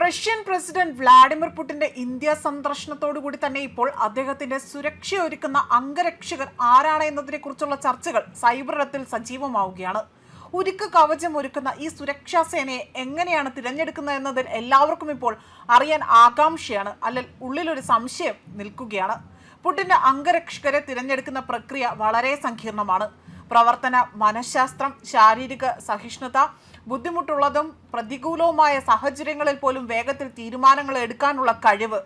Russian president Vladimir പുടിന്റെ India സന്ദർശനത്തോടുകൂടി തന്നെ ഇപ്പോൾ അദ്ദേഹത്തിന്റെ സുരക്ഷ ഒരുക്കുന്ന അംഗരക്ഷകർ ആരാണ് എന്നതിനെ കുറിച്ചുള്ള ചർച്ചകൾ സൈബർ ഇടത്തിൽ സജീവമാവുകയാണ്. ഉരുക്ക് കവചം ഒരുക്കുന്ന ഈ സുരക്ഷാ സേനയെ എങ്ങനെയാണ് തിരഞ്ഞെടുക്കുന്നത് എന്നതിൽ എല്ലാവർക്കും ഇപ്പോൾ അറിയാൻ ആകാംക്ഷയാണ്. അല്ലെങ്കിൽ ഉള്ളിലൊരു സംശയം നിൽക്കുകയാണ്. പുടിന്റെ അംഗരക്ഷകരെ തിരഞ്ഞെടുക്കുന്ന പ്രക്രിയ വളരെ സങ്കീർണമാണ്. പ്രവർത്തന മനഃശാസ്ത്രം ശാരീരിക സഹിഷ്ണുത ബുദ്ധിമുട്ടുള്ളതും പ്രതികൂലവുമായ സാഹചര്യങ്ങളിൽ പോലും വേഗത്തിൽ തീരുമാനങ്ങൾ എടുക്കാനുള്ള കഴിവ്.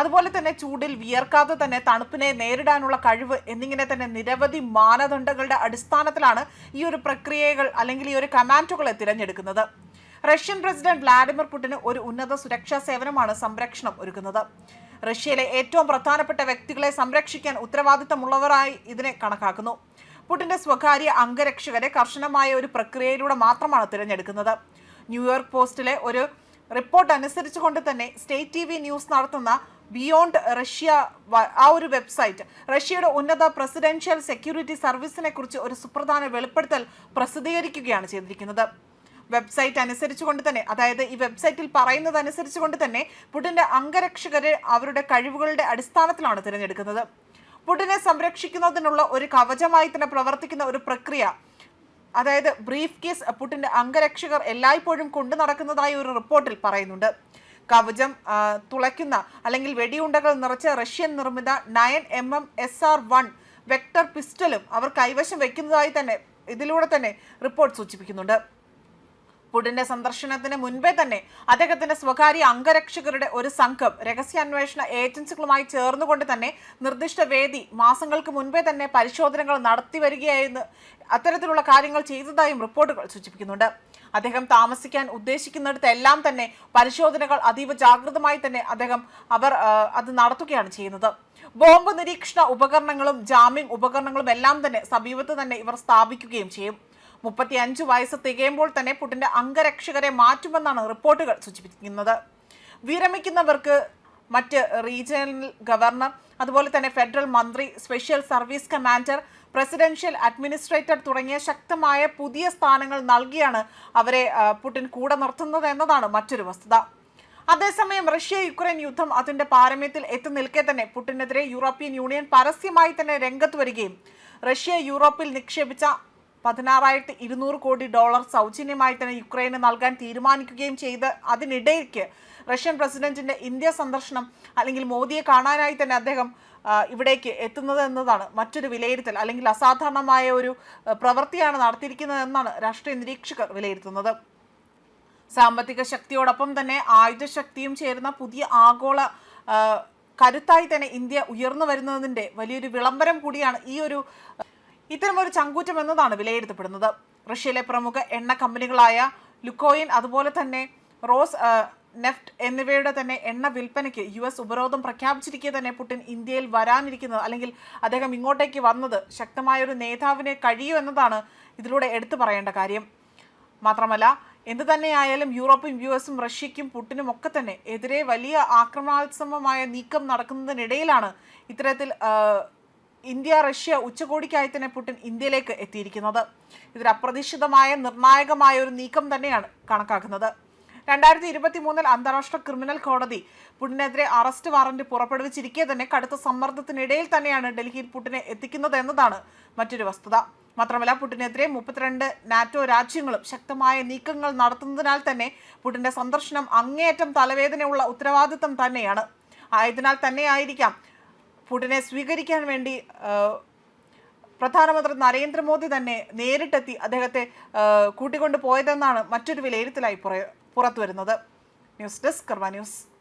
അതുപോലെ തന്നെ ചൂടിൽ വിയർക്കാതെ തന്നെ തണുപ്പിനെ നേരിടാനുള്ള കഴിവ് എന്നിങ്ങനെ തന്നെ നിരവധി മാനദണ്ഡങ്ങളുടെ അടിസ്ഥാനത്തിലാണ് ഈ ഒരു പ്രക്രിയകൾ അല്ലെങ്കിൽ ഈ ഒരു കമാൻഡുകളെ തിരഞ്ഞെടുക്കുന്നത്. റഷ്യൻ പ്രസിഡന്റ് വ്ളാഡിമിർ പുടിന് ഒരു ഉന്നത സുരക്ഷാ സേവനമാണ് സംരക്ഷണം ഒരുക്കുന്നത്. റഷ്യയിലെ ഏറ്റവും പ്രധാനപ്പെട്ട വ്യക്തികളെ സംരക്ഷിക്കാൻ ഉത്തരവാദിത്തമുള്ളവരായി ഇതിനെ കണക്കാക്കുന്നു. പുടിന്റെ സ്വകാര്യ അംഗരക്ഷകരെ കർശനമായ ഒരു പ്രക്രിയയിലൂടെ മാത്രമാണ് തിരഞ്ഞെടുക്കുന്നത്. ന്യൂയോർക്ക് പോസ്റ്റിലെ ഒരു റിപ്പോർട്ട് അനുസരിച്ചുകൊണ്ട് തന്നെ സ്റ്റേറ്റ് ടി വി ന്യൂസ് നടത്തുന്ന ബിയോണ്ട് റഷ്യ ആ ഒരു വെബ്സൈറ്റ് റഷ്യയുടെ ഉന്നത പ്രസിഡൻഷ്യൽ സെക്യൂരിറ്റി സർവീസിനെ കുറിച്ച് ഒരു സുപ്രധാന വെളിപ്പെടുത്തൽ പ്രസിദ്ധീകരിക്കുകയാണ് ചെയ്തിരിക്കുന്നത്. വെബ്സൈറ്റ് അനുസരിച്ചുകൊണ്ട് തന്നെ അതായത് ഈ വെബ്സൈറ്റിൽ പറയുന്നത് അനുസരിച്ചുകൊണ്ട് തന്നെ പുടിന്റെ അംഗരക്ഷകരെ അവരുടെ കഴിവുകളുടെ അടിസ്ഥാനത്തിലാണ് തിരഞ്ഞെടുക്കുന്നത്. പുടിനെ സംരക്ഷിക്കുന്നതിനുള്ള ഒരു കവചമായി തന്നെ പ്രവർത്തിക്കുന്ന ഒരു പ്രക്രിയ. അതായത് ബ്രീഫ് കേസ് പുട്ടിന്റെ അംഗരക്ഷകർ എല്ലായ്പ്പോഴും കൊണ്ടു നടക്കുന്നതായി ഒരു റിപ്പോർട്ടിൽ പറയുന്നുണ്ട്. കവചം തുളയ്ക്കുന്ന അല്ലെങ്കിൽ വെടിയുണ്ടകൾ നിറച്ച റഷ്യൻ നിർമ്മിത nine M M S R one vector പിസ്റ്റലും അവർ കൈവശം വെക്കുന്നതായി തന്നെ ഇതിലൂടെ തന്നെ റിപ്പോർട്ട് സൂചിപ്പിക്കുന്നുണ്ട്. പുടിന്റെ സന്ദർശനത്തിന് മുൻപേ തന്നെ അദ്ദേഹത്തിന്റെ സ്വകാര്യ അംഗരക്ഷകരുടെ ഒരു സംഘം രഹസ്യാന്വേഷണ ഏജൻസികളുമായി ചേർന്നുകൊണ്ട് തന്നെ നിർദ്ദിഷ്ട വേദി മാസങ്ങൾക്ക് മുൻപേ തന്നെ പരിശോധനകൾ നടത്തി വരികയായിരുന്നു. അത്തരത്തിലുള്ള കാര്യങ്ങൾ ചെയ്തതായും റിപ്പോർട്ടുകൾ സൂചിപ്പിക്കുന്നുണ്ട്. അദ്ദേഹം താമസിക്കാൻ ഉദ്ദേശിക്കുന്നിടത്തെല്ലാം തന്നെ പരിശോധനകൾ അതീവ ജാഗ്രതമായി തന്നെ അദ്ദേഹം അവർ അത് നടത്തുകയാണ് ചെയ്യുന്നത്. ബോംബ് നിരീക്ഷണ ഉപകരണങ്ങളും ജാമ്യം ഉപകരണങ്ങളും എല്ലാം തന്നെ സമീപത്ത് തന്നെ ഇവർ സ്ഥാപിക്കുകയും ചെയ്യും. മുപ്പത്തി അഞ്ച് വയസ്സ് തികയുമ്പോൾ തന്നെ പുടിന്റെ അംഗരക്ഷകരെ മാറ്റുമെന്നാണ് റിപ്പോർട്ടുകൾ സൂചിപ്പിക്കുന്നത്. വിരമിക്കുന്നവർക്ക് മറ്റ് റീജിയണൽ ഗവർണർ അതുപോലെ തന്നെ ഫെഡറൽ മന്ത്രി special service commander presidential administrator തുടങ്ങിയ ശക്തമായ പുതിയ സ്ഥാനങ്ങൾ നൽകിയാണ് അവരെ പുടിൻ കൂടെ നിർത്തുന്നത് എന്നതാണ് മറ്റൊരു വസ്തുത. അതേസമയം റഷ്യ യുക്രൈൻ യുദ്ധം അതിന്റെ പാരമ്യത്തിൽ എത്തി നിൽക്കെ തന്നെ പുട്ടിനെതിരെ യൂറോപ്യൻ യൂണിയൻ പരസ്യമായി തന്നെ രംഗത്ത് വരികയും റഷ്യ യൂറോപ്പിൽ നിക്ഷേപിച്ച പതിനാറായിരത്തി ഇരുന്നൂറ് കോടി ഡോളർ സൗജന്യമായി തന്നെ യുക്രൈന് നൽകാൻ തീരുമാനിക്കുകയും ചെയ്ത്. അതിനിടയ്ക്ക് റഷ്യൻ പ്രസിഡന്റിന്റെ ഇന്ത്യ സന്ദർശനം അല്ലെങ്കിൽ മോദിയെ കാണാനായി തന്നെ അദ്ദേഹം ഇവിടേക്ക് എത്തുന്നത് എന്നതാണ് മറ്റൊരു വിലയിരുത്തൽ അല്ലെങ്കിൽ അസാധാരണമായ ഒരു പ്രവൃത്തിയാണ് നടത്തിയിരിക്കുന്നത് എന്നാണ് രാഷ്ട്രീയ നിരീക്ഷകർ വിലയിരുത്തുന്നത്. സാമ്പത്തിക ശക്തിയോടൊപ്പം തന്നെ ആയുധശക്തിയും ചേരുന്ന പുതിയ ആഗോള കരുത്തായി തന്നെ ഇന്ത്യ ഉയർന്നു വരുന്നതിന്റെ വലിയൊരു വിളംബരം കൂടിയാണ് ഈ ഒരു ഇത്തരമൊരു ചങ്കൂറ്റം എന്നതാണ് വിലയിരുത്തപ്പെടുന്നത്. റഷ്യയിലെ പ്രമുഖ എണ്ണ കമ്പനികളായ ലുക്കോയിൻ അതുപോലെ തന്നെ റോസ് നെഫ്റ്റ് എന്നിവയുടെ തന്നെ എണ്ണ വിൽപ്പനയ്ക്ക് യു എസ് ഉപരോധം പ്രഖ്യാപിച്ചിരിക്കെ തന്നെ പുടിൻ ഇന്ത്യയിൽ വരാനിരിക്കുന്നത് അല്ലെങ്കിൽ അദ്ദേഹം ഇങ്ങോട്ടേക്ക് വന്നത് ശക്തമായ ഒരു നേതാവിനെ കഴിയൂ എന്നതാണ് ഇതിലൂടെ എടുത്തു പറയേണ്ട കാര്യം. മാത്രമല്ല എന്തു തന്നെയായാലും യൂറോപ്പും യു എസും റഷ്യയ്ക്കും പുട്ടിനും ഒക്കെ തന്നെ എതിരെ വലിയ ആക്രമണാത്മകമായ നീക്കം നടക്കുന്നതിനിടയിലാണ് ഇത്തരത്തിൽ ഇന്ത്യ റഷ്യ ഉച്ചകോടിക്കായി തന്നെ പുടിൻ ഇന്ത്യയിലേക്ക് എത്തിയിരിക്കുന്നത്. ഇതൊരു അപ്രതീക്ഷിതമായ നിർണായകമായ ഒരു നീക്കം തന്നെയാണ് കണക്കാക്കുന്നത്. രണ്ടായിരത്തി ഇരുപത്തി മൂന്നിൽ അന്താരാഷ്ട്ര ക്രിമിനൽ കോടതി പുടിനെതിരെ അറസ്റ്റ് വാറന്റ് പുറപ്പെടുവിച്ചിരിക്കെ തന്നെ കടുത്ത സമ്മർദ്ദത്തിനിടയിൽ തന്നെയാണ് ഡൽഹിയിൽ പുടിനെ എത്തിക്കുന്നത് എന്നതാണ് മറ്റൊരു വസ്തുത. മാത്രമല്ല പുടിനെതിരെ മുപ്പത്തിരണ്ട് നാറ്റോ രാജ്യങ്ങളും ശക്തമായ നീക്കങ്ങൾ നടത്തുന്നതിനാൽ തന്നെ പുടിന്റെ സന്ദർശനം അങ്ങേയറ്റം തലവേദനയുള്ള ഉത്തരവാദിത്തം തന്നെയാണ്. ആയതിനാൽ തന്നെയായിരിക്കാം പുടിനെ സ്വീകരിക്കാൻ വേണ്ടി പ്രധാനമന്ത്രി നരേന്ദ്രമോദി തന്നെ നേരിട്ടെത്തി അദ്ദേഹത്തെ കൂട്ടിക്കൊണ്ടു പോയതെന്നാണ് മറ്റൊരു വിലയിരുത്തലായി പുറ- പുറത്തുവരുന്നത്. News desk Karma news.